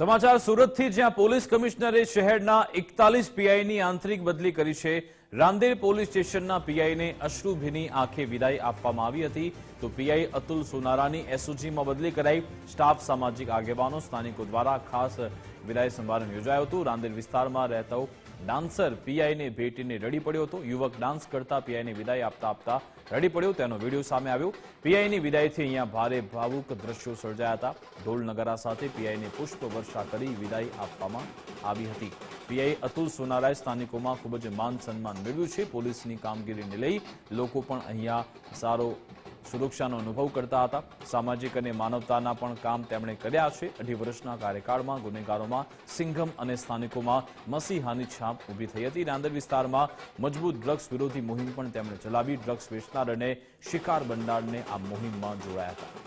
સમાચાર સુરતથી જ્યાં પોલીસ કમિશનરે શહેરના એકતાલીસ પીઆઈની આંતરિક બદલી કરી છે રાંદેર પોલીસ સ્ટેશનના પીઆઈને અશ્રુભીની આંખે વિદાય આપવામાં આવી હતી. તો પીઆઈ અતુલ સોનારાની એસઓજીમાં બદલી કરાઈ. સ્ટાફ સામાજિક આગેવાનો, સ્થાનિકો દ્વારા ખાસ વિદાય સમારંભ યોજાયો હતો. રાંદેર વિસ્તારમાં રહેતો ડાન્સર પીઆઈને ભેટીને રડી પડ્યો હતો. યુવક ડાન્સ કરતા પીઆઈને વિદાય આપતા આપતા રડી પડ્યો. તેનો વીડિયો સામે આવ્યો. પીઆઈની વિદાયથી અહીંયા ભારે ભાવુક દ્રશ્યો સર્જાયા હતા. ઢોલ નગારા સાથે પીઆઈને પુષ્પ વર્ષા કરી વિદાય આપવામાં આવી હતી. પીઆઈ અતુલ સોનારાએ સ્થાનિકોમાં ખૂબ જ માન સન્માન મેળવ્યું છે. પોલીસની કામગીરીને લઈ લોકો પણ અહીંયા સારો સુરક્ષાનો અનુભવ કરતા હતા. સામાજિક અને માનવતાના પણ કામ તેમણે કર્યા છે. અઢી વર્ષના કાર્યકાળમાં ગુનેગારોમાં સિંઘમ અને સ્થાનિકોમાં મસીહાની છાપ ઊભી થઈ હતી. નાંદર વિસ્તારમાં મજબૂત ડ્રગ્સ વિરોધી મુહિમ પણ તેમણે ચલાવી. ડ્રગ્સ વેચનાર અને શિકાર બંડારને આ મુહિમમાં જોડાયા હતા.